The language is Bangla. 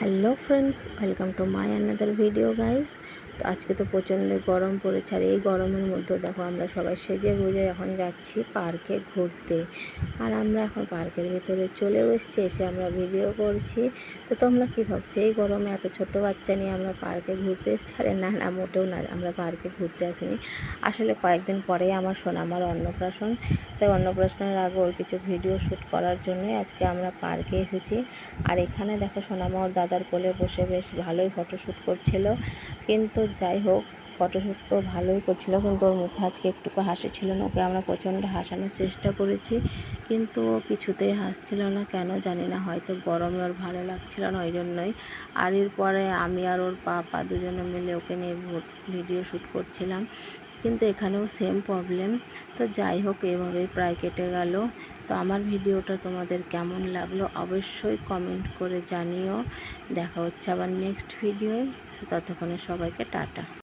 hello friends welcome to my another video guys তো আজকে তো প্রচণ্ড গরম পড়েছে আর এই গরমের মধ্যে দেখো আমরা সবাই সেজে গুজে এখন যাচ্ছি পার্কে ঘুরতে। আর আমরা এখন পার্কের ভিতরে চলেও এসেছি, এসে আমরা ভিডিও করছি। তো তোমরা কী ভাবছ, এই গরমে এত ছোট বাচ্চা নিয়ে আমরা পার্কে ঘুরতে এসেছি? আরে না না, মোটেও না, আমরা পার্কে ঘুরতে আসিনি। আসলে কয়েকদিন পরেই আমার শোনা আমার অন্নপ্রাশন। তাই অন্নপ্রাশনের আগে ওর কিছু ভিডিও শ্যুট করার জন্যই আজকে আমরা পার্কে এসেছি। আর এখানে দেখো সোনামা ওর দাদার কোলে বসে বেশ ভালোই ফটোশ্যুট করছিল। কিন্তু যাই হোক। ফটোশ্যুট তো ভালোই করছিল, কিন্তু ওর মুখে আজকে একটুকু হাসি ছিল না। ওকে আমরা প্রচণ্ড হাসানোর চেষ্টা করেছি, কিন্তু ও কিছুতেই হাসছিল না, কেন জানি না, হয়তো গরমে ওর ভালো লাগছিল না ওই জন্যই আর এরপরে আমি আর ওর পাপা দুজনে মিলে ওকে নিয়ে ভিডিও শ্যুট করছিলাম, কিন্তু এখানেও সেম প্রবলেম তো যাই হোক, এভাবেই প্রায় কেটে গেল। তো আমার ভিডিওটা তোমাদের কেমন লাগল অবশ্যই কমেন্ট করে জানিও। দেখা হচ্ছে আবার নেক্সট ভিডিওয় ততক্ষণে সবাইকে টাটা।